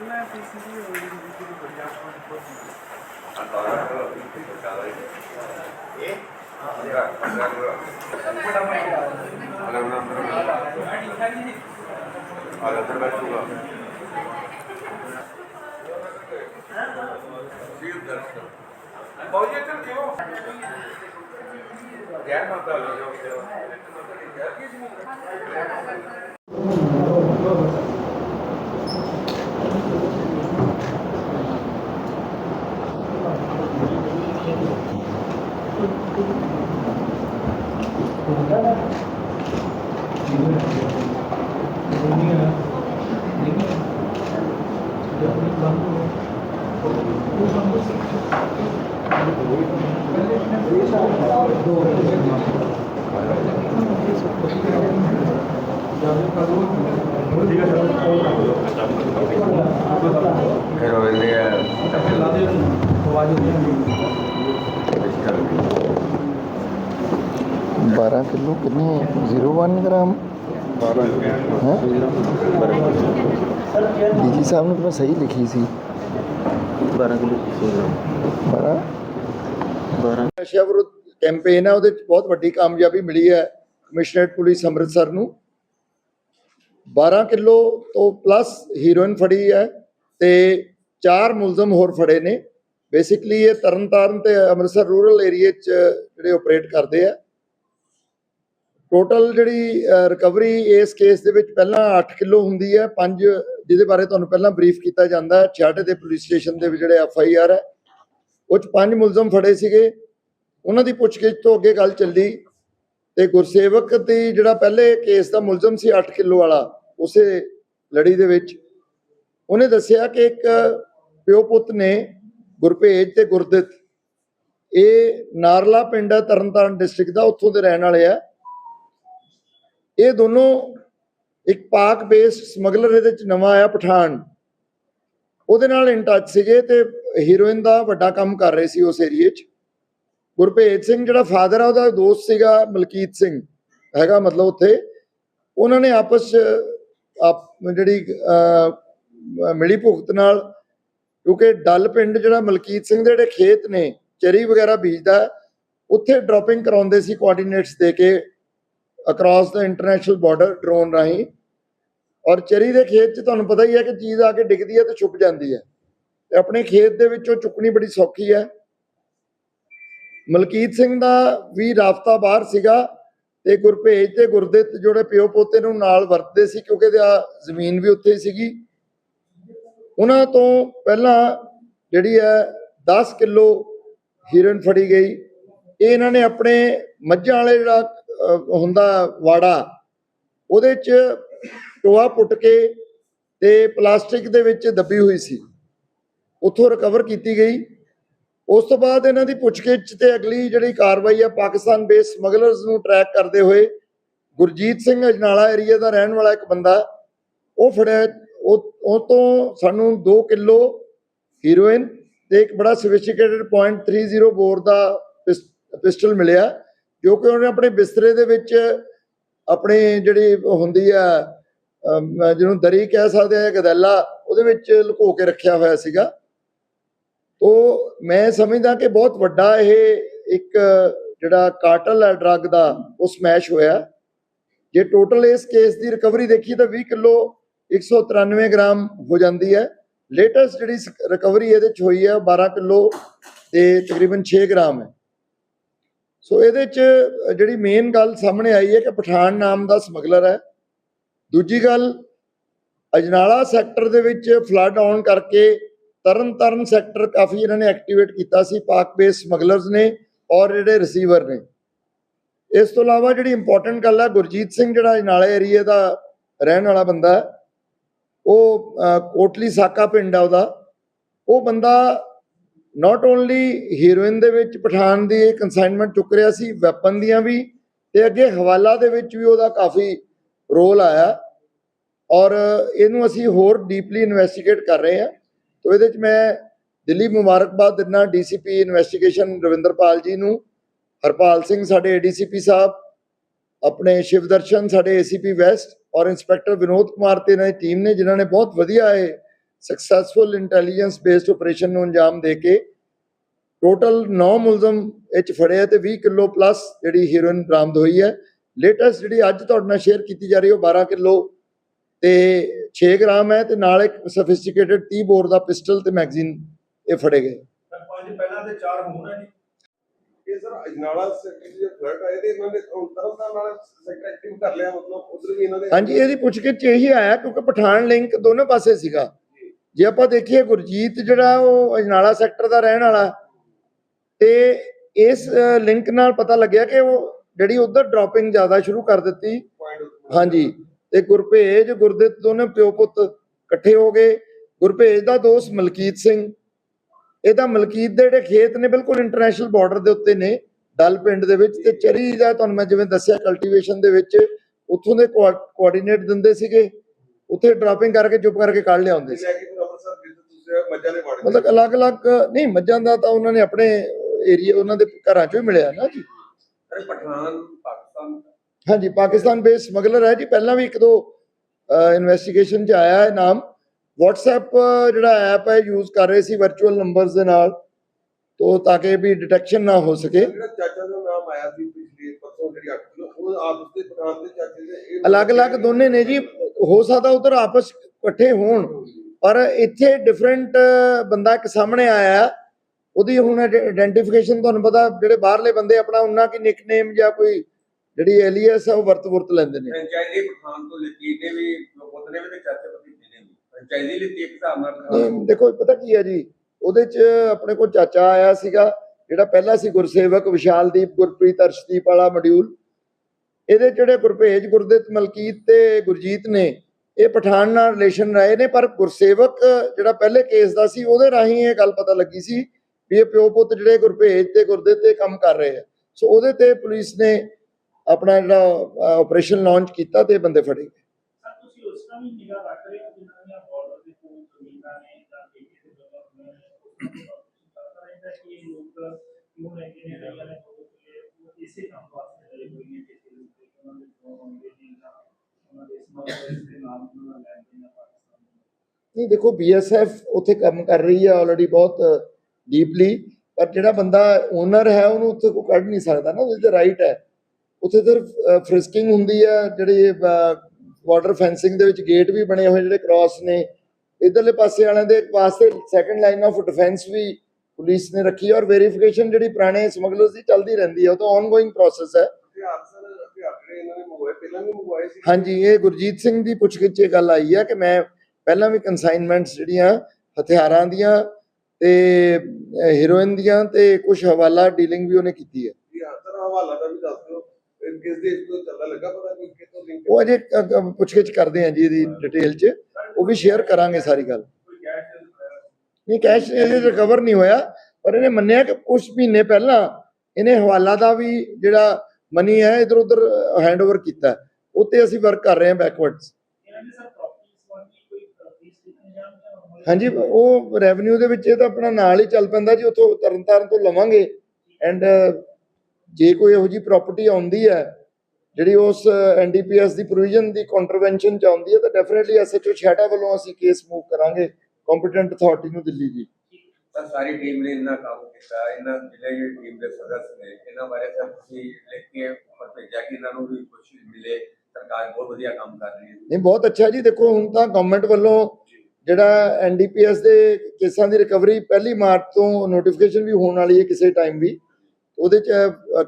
ਮੈਂ ਪੀਸੀਬੀ ਹੋ ਗਈ ਜੀ ਬੜੀਆ ਅੰਦਰ ਬੈਠੂਗਾ ਬਹੁਤ ਇੱਧਰ Pero el día... 12 ਕਿਲੋ ਕਿੰਨੇ 01 ਗ੍ਰਾਮ? 12 ਹੈ? ਜੀ ਸਾਹਿਬ ਨੇ ਤਾਂ ਸਹੀ ਲਿਖੀ ਸੀ। 12 ਕਿਲੋ 100 ਗ੍ਰਾਮ 12 12 ਕੈਂਪੇਨ ਹੈ ਉਹਦੇ ਬਹੁਤ ਵੱਡੀ ਕਾਮਯਾਬੀ ਮਿਲੀ ਹੈ ਕਮਿਸ਼ਨਰੇਟ ਪੁਲਿਸ ਅੰਮ੍ਰਿਤਸਰ ਨੂੰ। 12 ਕਿਲੋ ਤੋਂ ਪਲੱਸ ਹੀਰੋਇਨ ਫੜੀ ਹੈ ਤੇ ਚਾਰ ਮੁਲਜ਼ਮ ਹੋਰ ਫੜੇ ਨੇ। ਬੇਸਿਕਲੀ ਇਹ ਤਰਨਤਾਰਨ ਤੇ ਅੰਮ੍ਰਿਤਸਰ ਰੂਰਲ ਏਰੀਆ 'ਚ ਜਿਹੜੇ ਆਪਰੇਟ ਕਰਦੇ ਆ। ਟੋਟਲ ਜਿਹੜੀ ਰਿਕਵਰੀ ਇਸ ਕੇਸ ਦੇ ਵਿੱਚ ਪਹਿਲਾਂ 8 ਕਿਲੋ ਹੁੰਦੀ ਹੈ 5 ਜਿਹਦੇ ਬਾਰੇ ਤੁਹਾਨੂੰ ਪਹਿਲਾਂ ਬਰੀਫ ਕੀਤਾ ਜਾਂਦਾ ਹੈ ਛਾਟੇ ਦੇ ਪੁਲਿਸ ਸਟੇਸ਼ਨ ਦੇ ਜਿਹੜੇ ਐਫ ਆਈ ਆਰ ਹੈ, ਉਹ 'ਚ ਪੰਜ ਮੁਲਜ਼ਮ ਫੜੇ ਸੀਗੇ, ਉਹਨਾਂ ਦੀ ਪੁੱਛਗਿੱਛ ਤੋਂ ਅੱਗੇ ਗੱਲ ਚੱਲੀ, ਤੇ ਗੁਰਸੇਵਕ ਦੀ ਜਿਹੜਾ ਪਹਿਲੇ ਕੇਸ ਦਾ ਮੁਲਜ਼ਮ ਸੀ 8 ਕਿਲੋ ਵਾਲਾ, ਉਸੇ ਲੜੀ ਦੇ ਵਿੱਚ, ਉਹਨੇ ਦੱਸਿਆ ਕਿ ਇੱਕ ਪਿਓ ਪੁੱਤ ਨੇ ਗੁਰਪੇਜ ਤੇ ਗੁਰਦਿੱਤ, ਇਹ ਨਾਰਲਾ ਪਿੰਡ ਹੈ ਤਰਨਤਾਰਨ ਡਿਸਟ੍ਰਿਕਟ ਦਾ, ਉੱਥੋਂ ਦੇ ਰਹਿਣ ਵਾਲੇ ਆ ਇਹ ਦੋਨੋਂ ਇੱਕ ਪਾਕ ਬੇਸ ਸਮਗਲਰ ਇਹਦੇ ਚ ਨਵਾਂ ਆਇਆ ਪਠਾਨ। ਉਹਦੇ ਨਾਲ ਇਨ ਟੱਚ ਸੀਗੇ ਤੇ ਹੀਰੋਇਨ ਦਾ ਵੱਡਾ ਕੰਮ ਕਰ ਰਹੇ ਸੀ ਉਸ ਏਰੀਏ 'ਚ। ਗੁਰਭੇਜ ਸਿੰਘ ਜਿਹੜਾ ਫਾਦਰ ਆ, ਉਹਦਾ ਦੋਸਤ ਸੀਗਾ ਮਲਕੀਤ ਸਿੰਘ। ਹੈਗਾ ਮਤਲਬ ਉੱਥੇ। ਉਹਨਾਂ ਨੇ ਆਪਸ 'ਚ ਆਪ ਜਿਹੜੀ ਮਿਲੀ ਭੁਗਤ ਨਾਲ, ਕਿਉਂਕਿ ਡੱਲ ਪਿੰਡ ਜਿਹੜਾ ਮਲਕੀਤ ਸਿੰਘ ਦੇ ਜਿਹੜੇ ਖੇਤ ਨੇ, ਚਰੀ ਵਗੈਰਾ ਬੀਜਦਾ, ਉੱਥੇ ਡ੍ਰੌਪਿੰਗ ਕਰਾਉਂਦੇ ਸੀ ਕੋਆਰਡੀਨੇਟਸ ਦੇ ਕੇ। ਅਕ੍ਰੋਸ ਦਾ ਇੰਟਰਨੈਸ਼ਨਲ ਬਾਰਡਰ ਡਰੋਨ ਰਾਹੀਂ। ਔਰ ਚਰੀ ਦੇ ਖੇਤ 'ਚ ਤੁਹਾਨੂੰ ਪਤਾ ਹੀ ਹੈ ਕਿ ਚੀਜ਼ ਆ ਕੇ ਡਿੱਗਦੀ ਹੈ ਤੇ ਛੁਪ ਜਾਂਦੀ ਹੈ। ਤੇ ਆਪਣੇ ਖੇਤ ਦੇ ਵਿੱਚੋਂ ਚੁੱਕਣੀ ਬੜੀ ਸੌਖੀ ਹੈ। ਮਲਕੀਤ ਸਿੰਘ ਦਾ ਵੀ ਰਾਫਤਾ ਬਾਹਰ ਸੀਗਾ ਤੇ ਗੁਰਪੇਜ ਤੇ ਗੁਰਦਿੱਤ ਜਿਹੜੇ ਪਿਓ ਪੋਤੇ ਨੂੰ ਨਾਲ ਵਰਤਦੇ ਸੀ ਕਿਉਂਕਿ ਇਹਦਾ ਜ਼ਮੀਨ ਵੀ ਉੱਥੇ ਸੀਗੀ। ਉਹਨਾਂ ਤੋਂ ਪਹਿਲਾਂ ਜਿਹੜੀ ਹੈ 10 ਕਿਲੋ ਹੀਰਨ ਫੜੀ ਗਈ। ਇਹ ਇਹਨਾਂ ਨੇ ਆਪਣੇ ਮੱਝਾਂ ਵਾਲੇ ਜਿਹੜਾ ਹੁੰਦਾ ਵਾੜਾ, ਉਹਦੇ ਚ ਟੋਆ ਪੁੱਟ ਕੇ ਤੇ ਪਲਾਸਟਿਕ ਦੇ ਵਿੱਚ ਦੱਬੀ ਹੋਈ ਸੀ। ਉੱਥੋਂ ਰਿਕਵਰ ਕੀਤੀ ਗਈ। ਉਸ ਤੋਂ ਬਾਅਦ ਇਹਨਾਂ ਦੀ ਪੁੱਛਗਿੱਛ ਤੇ ਅਗਲੀ ਜਿਹੜੀ ਕਾਰਵਾਈ ਹੈ ਪਾਕਿਸਤਾਨ ਬੇਸ ਸਮਗਲਰਸ ਨੂੰ ਟਰੈਕ ਕਰਦੇ ਹੋਏ ਗੁਰਜੀਤ ਸਿੰਘ ਅਜਨਾਲਾ ਏਰੀਆ ਦਾ ਰਹਿਣ ਵਾਲਾ ਇੱਕ ਬੰਦਾ, ਉਹ ਫੜਿਆ, ਉਹ ਉਹ ਤੋਂ ਸਾਨੂੰ 2 ਕਿਲੋ ਹੀਰੋਇਨ ਤੇ ਇੱਕ ਬੜਾ ਸੋਫਿਸਟੀਕੇਟਡ .30 ਬੋਰ ਦਾ ਪਿਸਟਲ ਮਿਲਿਆ। ਕਿਉਂਕਿ ਉਹਨੇ ਆਪਣੇ ਬਿਸਤਰੇ ਦੇ ਵਿੱਚ ਆਪਣੇ ਜਿਹੜੀ ਹੁੰਦੀ ਆ ਜਿਹਨੂੰ ਦਰੀ ਕਹਿ ਸਕਦੇ ਆ ਗਦੈਲਾ, ਉਹਦੇ ਵਿੱਚ ਲੁਕੋ ਕੇ ਰੱਖਿਆ ਹੋਇਆ ਸੀਗਾ। ਉਹ ਮੈਂ ਸਮਝਦਾ ਕਿ ਬਹੁਤ ਵੱਡਾ ਇਹ ਇੱਕ ਜਿਹੜਾ ਕਾਟਲ ਹੈ ਡਰੱਗ ਦਾ ਉਹ ਸਮੈਸ਼ ਹੋਇਆ। ਜੇ ਟੋਟਲ ਇਸ ਕੇਸ ਦੀ ਰਿਕਵਰੀ ਦੇਖੀ ਤਾਂ 20 ਕਿਲੋ 193 ਗ੍ਰਾਮ ਹੋ ਜਾਂਦੀ ਹੈ। ਲੇਟੈਸਟ ਜਿਹੜੀ ਰਿਕਵਰੀ ਇਹਦੇ ਚ ਹੋਈ ਹੈ ਉਹ 12 ਕਿਲੋ ਤੇ ਤਕਰੀਬਨ 6 ਗ੍ਰਾਮ ਹੈ। ਸੋ ਇਹਦੇ ਚ ਜਿਹੜੀ ਮੇਨ ਗੱਲ ਸਾਹਮਣੇ ਆਈ ਹੈ ਕਿ ਪਠਾਨ ਨਾਮ ਦਾ ਸਮਗਲਰ ਹੈ। ਦੂਜੀ ਗੱਲ, ਅਜਨਾਲਾ ਸੈਕਟਰ ਦੇ ਵਿੱਚ ਫਲੱਡ ਆਉਣ ਕਰਕੇ ਤਰਨ ਤਾਰਨ ਸੈਕਟਰ ਕਾਫੀ ਇਹਨਾਂ ਨੇ ਐਕਟੀਵੇਟ ਕੀਤਾ ਸੀ ਪਾਕ ਬੇਸ ਸਮਗਲਰਸ ਨੇ ਔਰ ਜਿਹੜੇ ਰਿਸੀਵਰ ਨੇ। ਇਸ ਤੋਂ ਇਲਾਵਾ ਜਿਹੜੀ ਇੰਪੋਰਟੈਂਟ ਗੱਲ ਹੈ, ਗੁਰਜੀਤ ਸਿੰਘ ਜਿਹੜਾ ਅਜਨਾਲਾ ਏਰੀਆ ਦਾ ਰਹਿਣ ਵਾਲਾ ਬੰਦਾ ਉਹ ਕੋਟਲੀ ਸਾਕਾ ਪਿੰਡ ਆ ਉਹਦਾ। ਉਹ ਬੰਦਾ ਨਾਟ ਓਨਲੀ ਹੀਰੋਇਨ ਦੇ ਵਿੱਚ ਪਠਾਨ ਦੀ ਇਹ ਕਨਸਾਈਨਮੈਂਟ ਚੁੱਕ ਰਿਹਾ ਸੀ ਵੈਪਨ ਦੀਆਂ ਵੀ, ਤੇ ਅੱਗੇ ਹਵਾਲਾ ਦੇ ਵਿੱਚ ਵੀ ਉਹਦਾ ਕਾਫੀ ਰੋਲ ਆਇਆ। ਔਰ ਇਹਨੂੰ ਅਸੀਂ ਹੋਰ ਡੀਪਲੀ ਇਨਵੈਸਟੀਗੇਟ ਕਰ ਰਹੇ ਹਾਂ। ਤੋ ਇਹਦੇ ਚ ਮੈਂ ਦਿੱਲੀ ਮੁਬਾਰਕਬਾਦ ਦਿੰਦਾ ਡੀਸੀਪੀ ਇਨਵੈਸਟੀਗੇਸ਼ਨ ਰਵਿੰਦਰਪਾਲ ਜੀ ਨੂੰ। ਹਰਪਾਲ ਸਿੰਘ ਸਾਡੇ ਏਡੀਸੀਪੀ ਸਾਹਿਬ, ਆਪਣੇ ਸ਼ਿਵਦਰਸ਼ਨ ਸਾਡੇ ਏਸੀਪੀ ਵੈਸਟ ਔਰ ਇੰਸਪੈਕਟਰ ਵਿਨੋਦ ਕੁਮਾਰ ਤੇ ਇਹਨਾਂ ਦੀ ਟੀਮ ਨੇ, ਜਿਨ੍ਹਾਂ ਨੇ ਬਹੁਤ ਵਧੀਆ ਇਹ ਸਕਸੈਸਫੁਲ ਇੰਟੈਲੀਜੈਂਸ ਬੇਸਡ ਆਪਰੇਸ਼ਨ ਨੂੰ ਅੰਜਾਮ ਦੇ ਕੇ ਟੋਟਲ 9 ਮੁਲਜ਼ਮ ਇਹ 'ਚ ਫੜੇ ਆ ਤੇ 20 ਕਿਲੋ ਪਲੱਸ ਜਿਹੜੀ ਹੀਰੋਇਨ ਬਰਾਮਦ ਹੋਈ ਹੈ। ਲੇਟੈਸਟ ਜਿਹੜੀ ਅੱਜ ਤੁਹਾਡੇ ਨਾਲ ਸ਼ੇਅਰ ਕੀਤੀ ਜਾ ਰਹੀ ਹੈ ਉਹ 12 ਕਿਲੋ ਤੇ 6 ਗ੍ਰਾਮ ਹੈ ਤੇ ਨਾਲ ਇੱਕ ਸਫਿਸਟੀਕੇਟਡ 30 ਬੋਰ ਦਾ ਪਿਸਟਲ ਤੇ ਮੈਗਜ਼ੀਨ ਇਹ ਫੜੇ ਗਏ। ਪੰਜ ਪਹਿਲਾਂ ਤੇ ਚਾਰ ਹੋਣ ਜੀ। ਇਹ ਸਰ ਅਜਨਾਲਾ ਸੈਕਟਰ ਦੇ ਫਲਰਟ ਆਏ ਤੇ ਇਹਨਾਂ ਨੇ ਤਰਨਤਾਰਨ ਨਾਲ ਸੈਕਟਰ ਐਕਟਿਵ ਕਰ ਲਿਆ ਮਤਲਬ ਉਧਰ ਵੀ ਇਹਨਾਂ ਦੇ ਹਾਂਜੀ ਇਹਦੀ ਪੁੱਛਗਿੱਛ 'ਚ ਇਹੀ ਆਇਆ ਕਿਉਂਕਿ ਪਠਾਨ ਲਿੰਕ ਦੋਨੋਂ ਪਾਸੇ ਸੀਗਾ। ਜੇ ਆਪਾਂ ਦੇਖੀਏ ਗੁਰਜੀਤ ਜਿਹੜਾ ਉਹ ਅਜਨਾਲਾ ਸੈਕਟਰ ਦਾ ਰਹਿਣ ਵਾਲਾ, ਤੇ ਇਸ ਲਿੰਕ ਨਾਲ ਪਤਾ ਲੱਗਿਆ ਕਿ ਉਹ ਜਿਹੜੀ ਉਧਰ ਡ੍ਰੌਪਿੰਗ ਜ਼ਿਆਦਾ ਸ਼ੁਰੂ ਕਰ ਦਿੱਤੀ। ਹਾਂਜੀ, ਤੇ ਗੁਰਭੇਜ, ਗੁਰਦਿੱਤ ਦੋਨੇ ਪਿਓ ਪੁੱਤ ਇਕੱਠੇ ਹੋ ਗਏ। ਗੁਰਭੇਜ ਦਾ ਦੋਸਤ ਮਲਕੀਤ ਸਿੰਘ। ਇਹਦਾ ਮਲਕੀਤ ਦੇ ਜਿਹੜੇ ਖੇਤ ਨੇ ਬਿਲਕੁਲ ਇੰਟਰਨੈਸ਼ਨਲ ਬਾਰਡਰ ਦੇ ਉੱਤੇ ਨੇ, ਡਲ ਪਿੰਡ ਦੇ ਵਿੱਚ। ਤੇ ਚਰੀ ਦਾ ਤੁਹਾਨੂੰ ਮੈਂ ਜਿਵੇਂ ਦੱਸਿਆ ਕਲਟੀਵੇਸ਼ਨ ਦੇ ਵਿੱਚ ਉੱਥੋਂ ਦੇ ਕੋਆਰਡੀਨੇਟ ਦਿੰਦੇ ਸੀਗੇ। ਉੱਥੇ ਡ੍ਰੌਪਿੰਗ ਕਰਕੇ ਚੁੱਪ ਕਰਕੇ ਕੱਢ ਲਿਆਉਂਦੇ ਸੀ। ਤੁਸੀਂ ਮੱਝਾਂ ਵਾੜੇ ਮਤਲਬ ਅਲੱਗ-ਅਲੱਗ ਨਹੀਂ ਮੱਝਾਂ ਦਾ ਤਾਂ ਉਹਨਾਂ ਨੇ ਆਪਣੇ ਏਰੀਆ ਉਹਨਾਂ ਦੇ ਘਰਾਂ ਚੋਂ ਹੀ ਮਿਲਿਆ ਨਾ ਜੀ। ਅਰੇ ਪਠਾਨ ਪਾਕਿਸਤਾਨ ਹਾਂਜੀ ਪਾਕਿਸਤਾਨ ਬੇਸ ਸਮਗਲਰ ਹੈ ਜੀ। ਪਹਿਲਾਂ ਵੀ ਇੱਕ ਦੋ ਇਨਵੈਸਟੀਗੇਸ਼ਨ ਚ ਆਇਆ ਹੈ ਨਾਮ। WhatsApp ਜਿਹੜਾ ਐਪ ਹੈ ਯੂਜ਼ ਕਰ ਰਹੇ ਸੀ ਵਰਚੁਅਲ ਨੰਬਰਸ ਦੇ ਨਾਲ ਤੋਂ ਤਾਂ ਕਿ ਵੀ ਡਿਟੈਕਸ਼ਨ ਨਾ ਹੋ ਸਕੇ। ਜਿਹੜਾ ਚਾਚਾ ਦਾ ਨਾਮ ਆਇਆ ਸੀ ਪਿਛਲੇ ਪਰਸੋਂ ਜਿਹੜੀ 8 ਕਿਲੋ ਉਹ ਆਪ ਉਸਦੇ ਪਠਾਨ ਦੇ ਚਾਚੇ ਦੇ ਇਹ- ਅਲੱਗ-ਅਲੱਗ ਦੋਨੇ ਨੇ ਜੀ। ਹੋ ਸਕਦਾ ਉਧਰ ਆਪਸ ਇਕੱਠੇ ਹੋਣ। ਪਰ ਇੱਥੇ ਡਿਫਰੈਂਟ ਬੰਦਾ ਇੱਕ ਸਾਹਮਣੇ ਆਇਆ। ਉਹਦੀ ਹੁਣ ਆਇਡੈਂਟੀਫਿਕੇਸ਼ਨ ਤੁਹਾਨੂੰ ਪਤਾ ਜਿਹੜੇ ਬਾਹਰਲੇ ਬੰਦੇ ਆਪਣਾ ਉਹਨਾਂ ਕੀ ਨਿਕਨੇਮ ਜਾਂ ਕੋਈ ਜਿਹੜੀ ਐਲੀਅਸ ਹੈ ਉਹ ਵਰਤ ਵਰਤ ਲੈਂਦੇ ਨੇ। ਫਰੈਂਚਾਈਜ਼ੀ ਪਠਾਨ ਤੋਂ ਲਿੱਤੀ ਨੇ ਵੀ ਪੁੱਤ ਨੇ ਵੀ ਤੇ ਚਾਚੇ ਭਤੀਜੇ ਨੇ ਵੀ। ਫਰੈਂਚਾਈਜ਼ੀ ਲਿੱਤੀ ਇੱਕ ਹਿਸਾਬ ਨਾਲ ਪਠਾਨ ਨਹੀਂ, ਦੇਖੋ ਪਤਾ ਕੀ ਹੈ ਜੀ? ਉਹਦੇ ਚ ਆਪਣੇ ਕੋਲ ਚਾਚਾ ਆਇਆ ਸੀਗਾ ਜਿਹੜਾ ਪਹਿਲਾਂ ਸੀ ਗੁਰਸੇਵਕ ਵਿਸ਼ਾਲਦੀਪ ਗੁਰਪ੍ਰੀਤ ਅਰਸ਼ਦੀਪ ਵਾਲਾ ਮੋਡਿਊਲ ਇਹਦੇ ਜਿਹੜੇ ਗੁਰਭੇਜ ਗੁਰਦਿੱਤ ਮਲਕੀਤ ਤੇ ਗੁਰਜੀਤ ਨੇ ਇਹ ਪਠਾਨ ਨਾਲ ਰਿਲੇਸ਼ਨ ਰਹੇ ਨੇ, ਪਰ ਗੁਰਸੇਵਕ ਜਿਹੜਾ ਪਹਿਲੇ ਕੇਸ ਦਾ ਸੀ, ਉਹਦੇ ਰਾਹੀਂ ਇਹ ਗੱਲ ਪਤਾ ਲੱਗੀ ਸੀ ਵੀ ਇਹ ਪਿਓ ਪੁੱਤ ਜਿਹੜੇ ਗੁਰਭੇਜ ਤੇ ਗੁਰਦੇ ਤੇ ਕੰਮ ਕਰ ਰਹੇ ਆ। ਸੋ ਉਹਦੇ ਤੇ ਪੁਲਿਸ ਨੇ ਆਪਣਾ ਜਿਹੜਾ ਆਪਰੇਸ਼ਨ ਲਾਂਚ ਕੀਤਾ ਤੇ ਬੰਦੇ ਫੜੇ ਗਏ। ਸਰ, ਤੁਸੀਂ ਉਸ ਤਰ੍ਹਾਂ ਵੀ ਨਿਗਾਹ ਰੱਖ ਰਹੇ ਹੋ ਜਿਨ੍ਹਾਂ ਦੀਆਂ ਬਾਰਡਰ ਦੇ ਕੋਲ ਜ਼ਮੀਨਾਂ ਨੇ ਜਾਂ ਠੇਕੇ ਤੇ ਜਗ੍ਹਾ ਨੇ ਪਤਾ ਰਹਿੰਦਾ ਕਿ ਇਹ ਲੋਕ ਕਿਉਂ ਲੈ ਕੇ ਨੇ ਰਹੀਆਂ ਨੇ ਦੋ ਕਿੱਲੇ ਉਹ ਇਸੇ ਕੰਮ ਵਾਸਤੇ ਲਏ ਹੋਏ ਨੇ ਠੇਕੇ ਦੇ ਉੱਤੇ ਕਿ ਉਹਨਾਂ ਦੇ ਦੋ ਹੋਣਗੇ ਜੀ ਜਾਂ ਉਹਨਾਂ ਦੇ ਸਮਗਲਰ ਦੇ ਨਾਮ ਉਹਨਾਂ ਦਾ ਲੈਣ ਦੇਣ ਪਾਕਿਸਤਾਨ ਨੂੰ ਨਹੀਂ ਦੇਖੋ ਬੀਐਸਐਫ ਉੱਥੇ ਕੰਮ ਕਰ ਰਹੀ ਹੈ ਆਲਰੇਡੀ ਬਹੁਤ ਡੀਪਲੀ ਪਰ ਜਿਹੜਾ ਬੰਦਾ ਓਨਰ ਹੈ ਉਹਨੂੰ ਉੱਥੇ ਕੋਈ ਕੱਢ ਨਹੀਂ ਸਕਦਾ ਨਾ ਉਹਦੇ ਰਾਈਟ ਹੈ। ਉੱਥੇ ਸਿਰਫ ਫ੍ਰਿਸਕਿੰਗ ਹੁੰਦੀ ਹੈ ਜਿਹੜੀ ਬਾਰਡਰ ਫੈਂਸਿੰਗ ਦੇ ਵਿੱਚ ਗੇਟ ਵੀ ਬਣੇ ਹੋਏ ਜਿਹੜੇ ਕ੍ਰਾਸ ਨੇ। ਇਧਰਲੇ ਪਾਸੇ ਵਾਲਿਆਂ ਦੇ ਵਾਸਤੇ ਸੈਕੰਡ ਲਾਈਨ ਆਫ ਡਿਫੈਂਸ ਵੀ ਪੁਲਿਸ ਨੇ ਰੱਖੀ ਔਰ ਵੈਰੀਫਿਕੇਸ਼ਨ ਜਿਹੜੀ ਪੁਰਾਣੇ ਸਮਗਲਰਸ ਦੀ ਚੱਲਦੀ ਰਹਿੰਦੀ ਹੈ ਉਹ ਤਾਂ ਆਨਗੋਇੰਗ ਪ੍ਰੋਸੈਸ ਹੈ। ਹਾਂਜੀ ਇਹ ਗੁਰਜੀਤ ਸਿੰਘ ਦੀ ਪੁੱਛਗਿੱਛ ਇਹ ਗੱਲ ਆਈ ਹੈ ਕਿ ਮੈਂ ਪਹਿਲਾਂ ਵੀ ਕਨਸਾਈਨਮੈਂਟਸ ਜਿਹੜੀਆਂ ਹਥਿਆਰਾਂ ਦੀਆਂ ਤੇ ਹੀਰੋਇਨ ਦੀਆਂ ਤੇ ਕੁਝ ਹਵਾਲਾ ਡੀਲਿੰਗ ਵੀ ਉਹਨੇ ਕੀਤੀ ਹੈ। ਇਹ ਸਰ ਹਵਾਲਾ ਦਾ ਵੀ ਦੱਸ ਦਿਓ ਇਹ ਕਿਸ ਦੇਸ਼ ਤੋਂ ਚੱਲਦਾ ਲੱਗਾ ਪਤਾ ਕੋਈ ਕਿਤੋਂ ਲਿੰਕ ਉਹ ਅਜੇ ਕ- ਕ- ਪੁੱਛਗਿੱਛ ਕਰਦੇ ਹਾਂ ਜੀ ਇਹਦੀ ਡਿਟੇਲ 'ਚ। ਉਹ ਵੀ ਸ਼ੇਅਰ ਕਰਾਂਗੇ ਸਾਰੀ ਗੱਲ। ਨਹੀਂ ਕੈਸ਼ ਇਹਦੇ ਰਿਕਵਰ ਨਹੀਂ ਹੋਇਆ ਪਰ ਇਹਨੇ ਮੰਨਿਆ ਕਿ ਕੁਝ ਮਹੀਨੇ ਪਹਿਲਾਂ ਇਹਨੇ ਹਵਾਲਾ ਦਾ ਵੀ ਜਿਹੜਾ ਮਨੀ ਹੈ ਇਧਰ ਉਧਰ ਹੈਂਡਓਵਰ ਕੀਤਾ। ਹੈ। ਉੱਤੇ ਅਸੀਂ ਵਰਕ ਕਰ ਰਹੇ ਹਾਂ ਬੈਕਵਰਡਸ ਇਹਨਾਂ ਦੇ ਸਰ ਪ੍ਰਾਪਰਟੀ ਸੰਬੰਧੀ ਕੋਈ ਫੀਸ ਲਿਖਣੀ ਜਾਂ ਜਾਂ ਹਾਂਜੀ ਉਹ ਰੈਵਨਿਊ ਦੇ ਵਿੱਚ ਇਹ ਤਾਂ ਆਪਣਾ ਨਾਲ ਹੀ ਚੱਲ ਪੈਂਦਾ ਜੀ ਉੱਥੋਂ ਤਰਨਤਾਰਨ ਤੋਂ ਲਵਾਂਗੇ। ਐਂਡ ਜੇ ਕੋਈ ਇਹੋ ਜੀ ਪ੍ਰਾਪਰਟੀ ਆਉਂਦੀ ਹੈ ਜਿਹੜੀ ਉਸ ਐਨਡੀਪੀਐਸ ਦੀ ਪ੍ਰੋਵੀਜ਼ਨ ਦੀ ਕੰਟਰਵੈਂਸ਼ਨ ਚ ਆਉਂਦੀ ਹੈ ਤਾਂ ਡੈਫੀਨਿਟਲੀ ਐਸਐਚਓ ਛਾਟਾ ਵੱਲੋਂ ਅਸੀਂ ਕੇਸ ਮੂਵ ਕਰਾਂਗੇ ਕੰਪੀਟੈਂਟ ਅਥਾਰਟੀ ਨੂੰ ਦਿੱਲੀ ਜੀ ਤਾਂ ਸਾਰੀ ਟੀਮ ਨੇ ਇੰਨਾ ਕੰਮ ਕੀਤਾ ਇਹਨਾਂ ਜ਼ਿਲ੍ਹੇ ਦੀ ਟੀਮ ਦੇ ਸਦस्य ਨੇ ਇਹਨਾਂ ਬਾਰੇ ਸਭ ਤੁਸੀਂ ਲਿਖ ਕੇ ਉੱਪਰ ਭੇਜਿਆ ਕਿ ਇਹਨਾਂ ਨੂੰ ਵੀ ਕੁਝ ਮਿਲੇ ਸਰਕਾਰ ਬਹੁਤ ਵਧੀਆ ਕੰਮ ਕਰ ਰਹੀ ਹੈ। ਨਹੀਂ ਬਹੁਤ ਅੱਛਾ ਜੀ ਦੇਖੋ ਹੁਣ ਤਾਂ ਗਵਰਨਮੈਂਟ ਵੱਲੋਂ ਜਿਹੜਾ ਐਨਡੀਪੀਐਸ ਦੇ ਕੇਸਾਂ ਦੀ ਰਿਕਵਰੀ ਪਹਿਲੀ ਮਾਰਚ ਤੋਂ ਨੋਟੀਫਿਕੇਸ਼ਨ ਵੀ ਹੋਣ ਵਾਲੀ ਹੈ ਕਿਸੇ ਟਾਈਮ ਵੀ, ਉਹਦੇ ਚ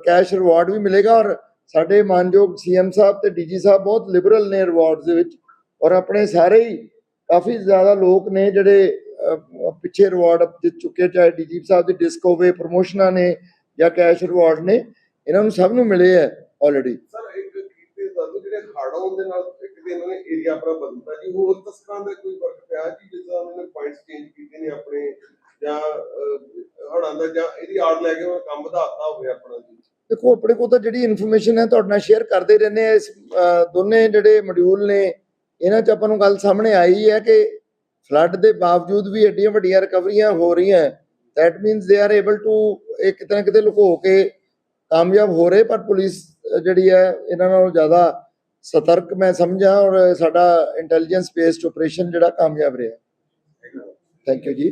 ਕੈਸ਼ ਰਿਵਾਰਡ ਵੀ ਮਿਲੇਗਾ ਔਰ ਸਾਡੇ ਮਾਨਯੋਗ ਸੀਐਮ ਸਾਹਿਬ ਤੇ ਡੀਜੀ ਸਾਹਿਬ ਬਹੁਤ ਲਿਬਰਲ ਨੇ ਰਿਵਾਰਡਸ ਦੇ ਵਿੱਚ ਔਰ ਆਪਣੇ ਸਾਰੇ ਹੀ ਕਾਫੀ ਜ਼ਿਆਦਾ ਲੋਕ ਨੇ ਜਿਹੜੇ ਪਿੱਛੇ ਰਿਵਾਰਡ ਜਿੱਤ ਚੁੱਕੇ ਚਾਹੇ ਡੀਜੀ ਸਾਹਿਬ ਦੀ ਡਿਸਕ ਹੋਵੇ ਪ੍ਰਮੋਸ਼ਨਾਂ ਨੇ ਜਾਂ ਕੈਸ਼ ਰਿਵਾਰਡ ਨੇ, ਇਹਨਾਂ ਨੂੰ ਸਭ ਨੂੰ ਮਿਲੇ ਹੈ ਆਲਰੇਡੀ ਦੱਸੋ ਜਿਹੜੇ ਨਾਲ ਇੱਕ ਦਿਨ ਇਹਨਾਂ ਨੇ ਏਰੀਆ ਆਪਣਾ ਬਦਲਦਾ ਜੀ। ਹੋਰ ਤਸਕਰਾਂ ਦਾ ਕੋਈ ਫ਼ਰਕ ਪਿਆ ਜੀ ਜਿਸ ਤਰ੍ਹਾਂ ਉਹਨਾਂ ਨੇ ਪੁਆਇੰਟਸ ਚੇਂਜ ਕੀਤੇ ਨੇ ਆਪਣੇ, ਜਾਂ ਹੜਾਂ ਦਾ, ਜਾਂ ਇਹਦੀ ਆੜ ਲੈ ਕੇ ਉਹਨਾਂ ਕੰਮ ਵਧਾਤਾ ਹੋਵੇ ਆਪਣਾ ਜੀ। ਦੇਖੋ, ਆਪਣੇ ਕੋਲ ਤਾਂ ਜਿਹੜੀ ਇਨਫੋਰਮੇਸ਼ਨ ਹੈ, ਤੁਹਾਡੇ ਨਾਲ ਸ਼ੇਅਰ ਕਰਦੇ ਰਹਿੰਦੇ ਆ ਇਸ ਦੋਨੇ ਜਿਹੜੇ ਮੋਡਿਊਲ ਨੇ, ਇਹਨਾਂ 'ਚ ਆਪਾਂ ਨੂੰ ਗੱਲ ਸਾਹਮਣੇ ਆਈ ਹੈ ਕਿ ਫਲੱਡ ਦੇ ਬਾਵਜੂਦ ਵੀ ਐਡੀਆਂ ਵੱਡੀਆਂ ਰਿਕਵਰੀਆਂ ਹੋ ਰਹੀਆਂ that means they are able to ਇਹ ਕਿਤੇ ਨਾ ਕਿਤੇ ਲੁਕੋ ਕੇ ਕਾਮਯਾਬ ਹੋ ਰਹੇ, ਪਰ ਪੁਲਿਸ ਜਿਹੜੀ ਹੈ, ਇਹਨਾਂ ਨਾਲੋਂ ਜ਼ਿਆਦਾ ਸਤਰਕ ਮੈਂ ਸਮਝਾਂ ਔਰ ਸਾਡਾ ਇੰਟੈਲੀਜੈਂਸ ਬੇਸਡ ਆਪਰੇਸ਼ਨ ਜਿਹੜਾ ਕਾਮਯਾਬ ਰਿਹਾ। ਥੈਂਕ ਯੂ ਜੀ।